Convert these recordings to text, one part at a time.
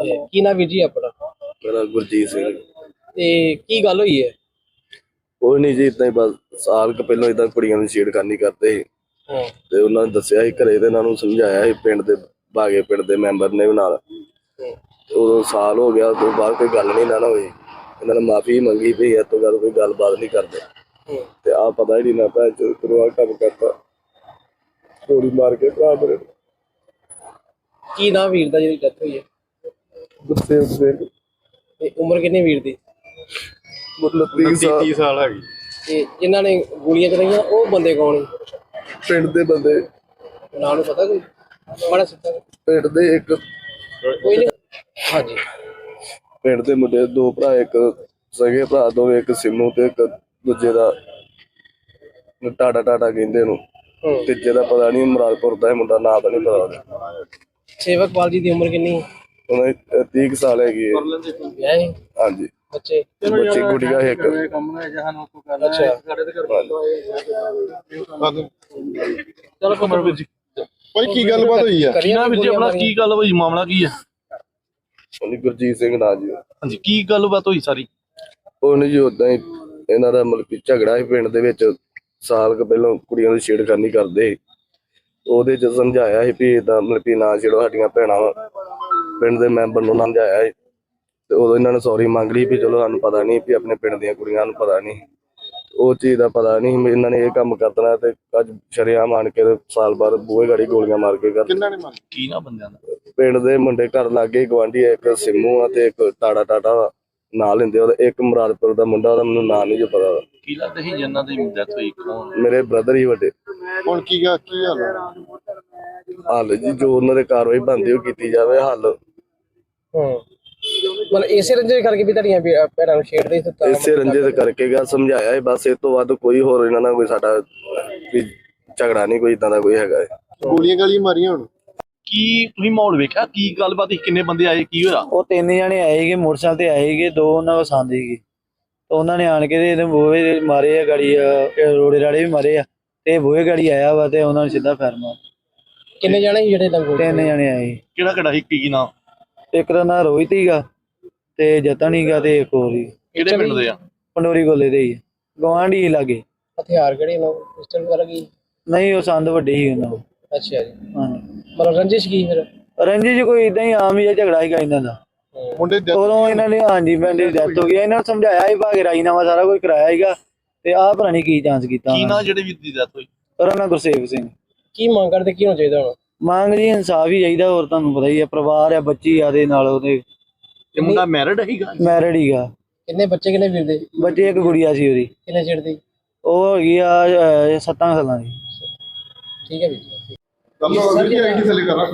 ਤੇ ਕੀ ਨਾਮ ਵੀਰ ਜੀ ਆਪਣਾ? ਮੇਰਾ ਗੁਰਜੀਤ ਸਿੰਘ ਤੇ ਕੀ ਗੱਲ ਹੋਈ ਹੈ? ਉਹ ਨਹੀਂ ਜੀ ਇਦਾਂ ਹੀ ਬਸ ਸਾਲ ਕੁ ਪਹਿਲਾਂ ਇਦਾਂ ਕੁੜੀਆਂ ਨੂੰ ਛੇੜਖਾਨੀ ਕਰਦੇ ਸੀ। ਹਾਂ। ਤੇ ਉਹਨਾਂ ਨੇ ਦੱਸਿਆ ਸੀ ਘਰੇ ਤੇ ਇਹਨਾਂ ਨੂੰ ਸਮਝਾਇਆ ਸੀ ਪਿੰਡ ਦੇ ਬਾਗੇ ਪਿੰਡ ਦੇ ਮੈਂਬਰ ਨੇ ਵੀ ਨਾਲ। ਤੇ ਉਦੋਂ ਸਾਲ ਹੋ ਗਿਆ ਤੋਂ ਬਾਅਦ ਕੋਈ ਗੱਲ ਨਹੀਂ ਨਾ ਹੋਈ। ਇਹਨਾਂ ਨੇ ਮਾਫੀ ਮੰਗੀ ਵੀ ਇਹ ਤੋਂ ਗੱਲ ਕੋਈ ਗੱਲਬਾਤ ਨਹੀਂ ਕਰਦੇ। ਤੇ ਆ ਪਤਾ ਹੀ ਨਹੀਂ ਨਾ ਪੈ ਜੋ ਕਰਵਾ ਕੰਮ ਕਰਤਾ। ਗੋਲੀ ਮਾਰ ਕੇ ਭਰਾ ਮੇਰੇ। ਨੂੰ। ਕੀ ਨਾਮ ਵੀਰ ਦਾ ਜਿਹਦੀ ਡੈਥ ਹੋਈ ਹੈ? ਗੁੱਸੇ ਸਿੰਘ। ਤੇ ਉਮਰ ਕਿੰਨੀ ਵੀਰ ਦੀ? ਮਤਲਬ 30 ਸਾਲ। ਸਾਲ ਹੈਗੀ। ਤੇ ਜਿਨ੍ਹਾਂ ਨੇ ਗੋਲੀਆਂ ਚਲਾਈਆਂ ਉਹ ਬੰਦੇ ਕੌਣ ਸੀ ਪਿੰਡ ਦੇ ਬੰਦੇ। ਨਾਂ ਨੂੰ ਪਤਾ ਕੋਈ? ਬੜਾ ਸਿੱਧਾ। ਪਿੰਡ ਦੇ ਇੱਕ। ਕੋਈ ਨਹੀਂ। ਹਾਂਜੀ। ਪਿੰਡ ਦੇ ਮੁੰਡੇ ਦੋ ਭਰਾ ਇੱਕ ਸਗੇ ਭਰਾ ਦੋ ਇੱਕ ਸਿੰਮੂ ਤੇ ਇੱਕ ਦੂਜੇ ਦਾ ਟਾਟਾ ਟਾਟਾ ਕਹਿੰਦੇ ਨੂੰ। ਹੂੰ। ਤੀਜੇ ਦਾ ਪਤਾ ਨਹੀਂ ਮੁਰਾਦਪੁਰ ਦਾ ਹੈ ਮੁੰਡਾ ਨਾਂ ਤਾਂ ਨਹੀਂ ਪਤਾ। ਉਹਦਾ। ਸੇਵਕ ਪਾਲ ਜੀ ਦੀ ਉਮਰ ਕਿੰਨੀ ਹੈ? ਉਹਨਾਂ ਦੀ 30 ਕੁ ਸਾਲ ਹੈਗੀ ਹੈ। ਵਿਆਹ ਹੈ? ਹਾਂਜੀ। ਬੱਚੇ? ਬੱਚੀ ਗੁੜੀਆ ਇੱਕ। ਅੱਛਾ। ਚਲੋ ਉਮਰ ਵਿੱਚ ਭਾਈ ਕੀ ਗੱਲਬਾਤ ਹੋਈ ਆ? ਕਰੀਆਂ ਵਿੱਚ ਆਪਣਾ। ਕੀ ਗੱਲ ਹੋਈ? ਮਾਮਲਾ ਕੀ ਆ? ਉਹਨੀ ਗੁਰਜੀਤ ਸਿੰਘ ਨਾਂ ਜੀ। ਹਾਂਜੀ ਕੀ ਗੱਲਬਾਤ ਹੋਈ ਸਾਰੀ? ਉਹਨੇ ਜੀ ਉਦਾਂ ਹੀ ਇਹਨਾਂ ਦਾ ਮਤਲਬ ਕਿ ਝਗੜਾ ਸੀ ਪਿੰਡ ਦੇ ਵਿੱਚ। ਸਾਲ ਕੁ ਪਹਿਲਾਂ ਕੁੜੀਆਂ ਦੀ ਛੇੜਖਾਨੀ ਕਰਦੇ ਸੀ। ਉਹਦੇ ਚ ਸਮਝਾਇਆ ਸੀ ਵੀ ਇਦਾਂ ਮਤਲਬ ਕਿ ਨਾ ਛੇੜੋ ਸਾਡੀਆਂ ਭੈਣਾਂ। ਵਾ ਪਿੰਡ ਦੇ ਮੈਂਬਰ ਨੂੰ ਸਮਝਾਇਆ ਸੀ। ਤੇ ਉਦੋਂ ਇਹਨਾਂ ਨੇ ਸੌਰੀ ਮੰਗ ਲਈ ਵੀ ਚਲੋ ਸਾਨੂੰ ਪਤਾ ਨਹੀਂ ਵੀ ਆਪਣੇ ਪਿੰਡ ਦੀਆਂ ਕੁੜੀਆਂ ਨੂੰ ਪਤਾ ਨਹੀਂ। ਉਹ ਚੀਜ਼ ਦਾ ਪਤਾ ਨਹੀਂ ਵੀ ਇਹਨਾਂ ਨੇ ਇਹ ਕੰਮ ਕਰਨਾ ਤੇ ਅੱਜ ਸ਼ਰੇਆਮ ਆਣ ਕੇ ਤੇ ਸਾਲ ਬਾਅਦ ਬੂਹੇ ਗਾੜੀ ਗੋਲੀਆਂ ਮਾਰ ਕੇ ਕਰ ਕਿੰਨਾ ਨੇ ਮੰਨ ਕੀ ਨਾ ਬੰਦਿਆਂ ਦਾ? ਪਿੰਡ ਦੇ ਮੁੰਡੇ ਘਰ ਲਾਗੇ ਗਵਾਂਢੀ ਇੱਕ ਸਿੰਮੂ ਆ ਤੇ ਇੱਕ ਟਾੜਾ ਟਾਟਾ ਵਾ ਨਾਂ ਲੈਂਦੇ ਉਹਦਾ। ਇੱਕ ਮੁਰਾਦਪੁਰ ਦਾ ਮੁੰਡਾ ਉਹਦਾ ਮੈਨੂੰ ਨਾਂ ਨਹੀਂ ਜੋ ਪਤਾ ਉਹਦਾ। ਕੀ ਲੱਗਦਾ ਸੀ ਜਿਨ੍ਹਾਂ ਦੀ ਡੈਥ ਹੋਈ ਕੌਣ? ਮੇਰੇ ਬ੍ਰਦਰ ਹੀ ਵੱਡੇ। ਹੁਣ ਕੀ ਗਾ ਕੀ ਹਾਲ ਹੱਲ ਜੀ ਜੋ ਉਹਨਾਂ ਦੇ ਕਾਰਵਾਈ ਬਣਦੀ ਉਹ ਕੀਤੀ ਜਾਵੇ ਹੱਲ ਹੂੰ। ਮਤਲਬ ਇਸੇ ਰੰਜੇ ਕਰਕੇ ਵੀ ਤੁਹਾਡੀਆਂ ਭੈਣਾਂ ਨੂੰ ਛੇੜਦੇ ਸੀ ਤਾਂ ਇਸੇ ਰੰਜੇ ਦੇ ਕਰਕੇ ਗਿਆ ਸਮਝਾਇਆ ਹੈ ਬਸ ਇਹ ਤੋਂ ਵੱਧ ਕੋਈ ਹੋਰ ਇਹਨਾਂ ਨਾਲ ਕੋਈ ਸਾਡਾ ਵੀ ਝਗੜਾ ਨਹੀਂ ਕੋਈ ਇਦਾਂ ਦਾ ਕੋਈ ਹੈਗਾ ਹੈ। ਗੋਲੀਆਂ ਗਾਲੀਆਂ ਮਾਰੀਆਂ ਹੁਣ। ਕੀ ਤੁਸੀਂ ਮਾਹੌਲ ਵੇਖਿਆ? ਕੀ ਗੱਲਬਾਤ ਸੀ? ਕਿੰਨੇ ਬੰਦੇ ਆਏ? ਕੀ ਹੋਇਆ? ਉਹ ਤਿੰਨ ਜਣੇ ਆਏ ਸੀਗੇ ਮੋਟਰਸਾਈਕਲ ਤੇ ਆਏ ਸੀਗੇ ਦੋ ਉਹਨਾਂ ਕੋਲ ਸੰਦ ਸੀਗੇ। ਤੇ ਉਹਨਾਂ ਨੇ ਆਣ ਕੇ ਤੇ ਇਹਦੇ ਬੂਹੇ ਦੇ ਮਾਰੇ ਆ ਗਾੜੀ ਆ, ਇਹ ਰੋੜੇ ਰਾੜੇ ਵੀ ਮਾਰੇ ਆ। ਤੇ ਇਹ ਬੂਹੇ ਗਾੜੀ ਆਇਆ ਵਾ ਤੇ ਉਹਨਾਂ ਨੇ ਸਿੱਧਾ ਫੈਰ ਮਾਰ। ਕਿੰਨੇ ਜਾਣੇ ਸੀ ਜਿਹੜੇ ਲੰਗੋ ਤਿੰਨ ਜਣੇ ਆਏ। ਸੀ। ਕਿਹੜਾ ਕਿਹੜਾ ਸੀ? ਕੀ ਨਾਮ ਇੱਕ ਦਾ ਨਾਂ ਰੋਹਿਤ ਹੀਗਾ ਤੇ ਜਤਨ ਹੀਗਾ ਤੇ ਇੱਕ ਹੋਰ ਹੀ ਕਿਹੜੇ ਪਿੰਡ ਦੇ ਆ? ਪੰਡੋਰੀ ਗੋਲੇ ਦੇ ਹੀ ਗਵਾਂਢੀ ਲਾਗੇ। ਹਥਿਆਰ ਕਿਹੜੇ ਨੇ ਪਿਸਟਲ ਵਗੈਰਾ ਕੀ? ਨਹੀਂ ਉਹ ਸੰਦ ਵੱਡੇ ਸੀ ਉਹਨਾਂ ਕੋਲ। ਅੱਛਾ ਜੀ। ਹਾਂਜੀ ਮਤਲਬ ਰੰਜਿਸ਼ ਕੀ ਫਿਰ? ਰੰਜੀ ਜੀ ਕੋਈ ਇਦਾਂ ਹੀ ਆਮ ਹੀ ਆ ਝਗੜਾ ਸੀਗਾ ਇਹਨਾਂ ਦਾ। ਮੁੰਡੇ ਦੇ ਉਦੋਂ ਇਹਨਾਂ ਨੇ ਹਾਂਜੀ ਪਿੰਡ ਦੀ ਡੈਥ ਹੋ ਗਈ। ਇਹਨਾਂ ਨੂੰ ਸਮਝਾਇਆ ਸੀ ਭਾਗੇ ਰਾਜੀਨਾਮਾ ਸਾਰਾ ਕੁਝ ਕਰਾਇਆ ਸੀਗਾ। ਤੇ ਆਹ ਪਤਾ ਨਹੀਂ ਕੀ ਚਾਂਸ ਕੀਤਾ ਕੀ ਉਹਨਾਂ ਨਾ। ਜਿਹੜੇ ਵੀਰ ਦੀ ਡੈਥ ਹੋਈ? ਨੇ। ਉਹਨਾਂ ਗੁਰਸੇਵ ਸਿੰਘ। ਕੀ ਮੰਗ ਕਰਦੇ ਕੀ ਹੋਣਾ ਚਾਹੀਦਾ ਹੁਣ? ਮੰਗ ਜੀ ਇਨਸਾਫ ਹੀ ਚਾਹੀਦਾ ਹੋਰ ਤੁਹਾਨੂੰ ਪਤਾ ਹੀ ਆ ਪਰਿਵਾਰ ਆ ਬੱਚੀ ਆ ਦੇ ਨਾਲ ਉਹਦੇ। ਇਹ ਮੁੰਡਾ ਮੈਰਿਡ ਹੈਗਾ ਮੈਰਿਡ ਹੀਗਾ ਕਿੰਨੇ ਬੱਚੇ ਕਿੰਨੇ ਵੀਰ ਦੇ? ਬੱਚੀ ਇੱਕ ਗੁੜੀਆ ਸੀ ਉਹਦੀ। ਕਿੰਨੇ ਛੇੜਦੇ ਉਹ ਹੈਗੀ ਆ ਅਹ, ਸੱਤਾਂ ਸਾਲਾਂ ਦੀ। ਠੀਕ ਹੈ ਵੀਰ ਜੀ। ਕੱਲ ਉਹ ਵੀ ਆਈਡੀ ਥੱਲੇ ਕਰ। ਰੱਖ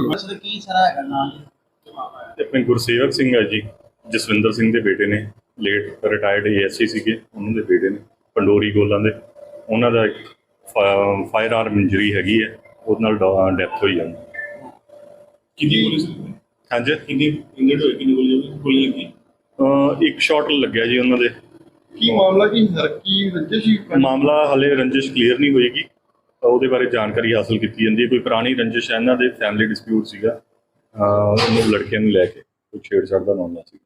ਤੇ ਆਪਣੇ ਗੁਰਸੇਵਕ ਸਿੰਘ ਹੈ ਜੀ ਜਸਵਿੰਦਰ ਸਿੰਘ ਦੇ ਬੇਟੇ ਨੇ। ਲੇਟ ਰਿਟਾਇਰਡ ਏਐਸਸੀ ਸੀਗੇ ਉਹਨਾਂ ਦੇ ਬੇਟੇ ਨੇ ਪੰਡੋਰੀ ਗੋਲਾਂ ਦੇ। ਉਹਨਾਂ ਦਾ ਇੱਕ ਫਾਇਰ ਆਰਮ ਇੰਜਰੀ ਹੈਗੀ ਹੈ। ਉਹਦੇ ਨਾਲ ਡੈਥ ਹੋਈ ਹੈ ਕਿੰਨੀ ਗੋਲੀ ਸੀ? ਹਾਂਜੀ। ਕਿੰਨੀ ਇੰਜਰਡ ਹੋਏ ਕਿੰਨੀ ਗੋਲੀ ਗੋਲੀ ਲੱਗੀ ਅਹ ਇੱਕ ਸ਼ਾਟ ਲੱਗਿਆ ਜੀ ਉਹਨਾਂ ਦੇ। ਕੀ ਮਾਮਲਾ ਕੀ ਸਰ ਕੀ ਰੰਜਿਸ਼ ਮਾਮਲਾ ਹਲੇ ਰੰਜਿਸ਼ ਕਲੀਅਰ ਨਹੀਂ ਹੋਏਗੀ। ਤਾਂ ਉਹਦੇ ਬਾਰੇ ਜਾਣਕਾਰੀ ਹਾਸਲ ਕੀਤੀ ਜਾਂਦੀ ਹੈ। ਕੋਈ ਪੁਰਾਣੀ ਰੰਜਿਸ਼ ਹੈ ਇਹਨਾਂ ਦੇ ਫੈਮਿਲੀ ਡਿਸਪਿਊਟ ਸੀਗਾ। ਅਹ ਉਹਨੂੰ ਲੜਕੇ ਨੂੰ ਲੈ ਕੇ ਕੋਈ ਛੇੜਛਾੜ ਦਾ ਮਾਮਲਾ ਸੀ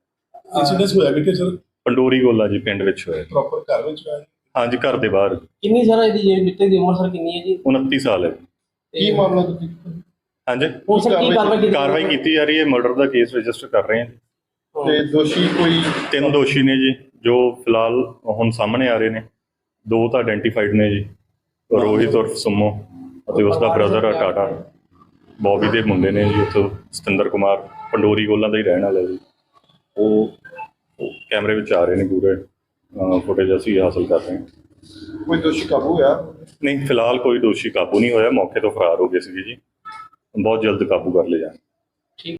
ਇਨਸੀਡੈਂਟ ਹੋਇਆ ਕਿੱਥੇ ਸਰ? ਪੰਡੋਰੀ ਗੋਲਾ ਜੀ ਪਿੰਡ ਵਿੱਚ ਹੋਇਆ। ਪ੍ਰੋਪਰ ਘਰ ਵਿੱਚ ਹੋਇਆ ਹਾਂਜੀ ਘਰ ਦੇ ਬਾਹਰ। ਕਿੰਨੀ ਸਾਰਾ ਇਹਦੀ ਜਿਹੜੀ ਨਿੱਤੇ ਦੀ ਉਮਰ ਸਰ ਕਿੰਨੀ ਹੈ ਜੀ? 29 ਸਾਲ ਹੈ। ਕੀ ਮਾਮਲਾ ਤੁਸੀਂ ਹਾਂਜੀ। ਸਰ ਕੀ ਕਾਰਵਾਈ ਕੀਤੀ ਕਾਰਵਾਈ ਕੀਤੀ ਜਾ ਰਹੀ ਹੈ। ਮਰਡਰ ਦਾ ਕੇਸ ਰਜਿਸਟਰ ਕਰ ਰਹੇ ਹਾਂ। ਤੇ ਦੋਸ਼ੀ ਕੋਈ ਤਿੰਨ ਦੋਸ਼ੀ ਨੇ ਜੀ ਜੋ ਫਿਲਹਾਲ ਹੁਣ ਸਾਹਮਣੇ ਆ ਰਹੇ ਨੇ। ਦੋ ਤਾਂ ਆਇਡੈਂਟੀਫਾਈਡ ਨੇ ਜੀ ਰੋਹਿਤ ਔਰ ਸੁਮੋ ਅਤੇ ਉਸ ਦਾ ਬ੍ਰਦਰ ਆ ਟਾਟਾ। ਬੌਬੀ ਦੇ ਮੁੰਡੇ ਨੇ ਜੀ ਉੱਥੋਂ ਸਤਿੰਦਰ ਕੁਮਾਰ ਪੰਡੋਰੀ ਗੋਲਾਂ ਦਾ ਹੀ ਰਹਿਣ ਵਾਲਾ ਜੀ। ਉਹ ਉਹ ਕੈਮਰੇ ਵਿੱਚ ਆ ਰਹੇ ਨੇ ਪੂਰੇ ਫੁਟੇਜ ਅਸੀਂ ਹਾਸਲ ਕਰ ਰਹੇ ਹਾਂ। ਕੋਈ ਦੋਸ਼ੀ ਕਾਬੂ ਹੋਇਆ? ਨਹੀਂ, ਫਿਲਹਾਲ ਕੋਈ ਦੋਸ਼ੀ ਕਾਬੂ ਨਹੀਂ ਹੋਇਆ। ਮੌਕੇ ਤੋਂ ਫਰਾਰ ਹੋ ਗਏ ਸੀਗੇ ਜੀ। ਬਹੁਤ ਜਲਦ ਕਾਬੂ ਕਰ ਲਿਆ। ਜਾਣਗੇ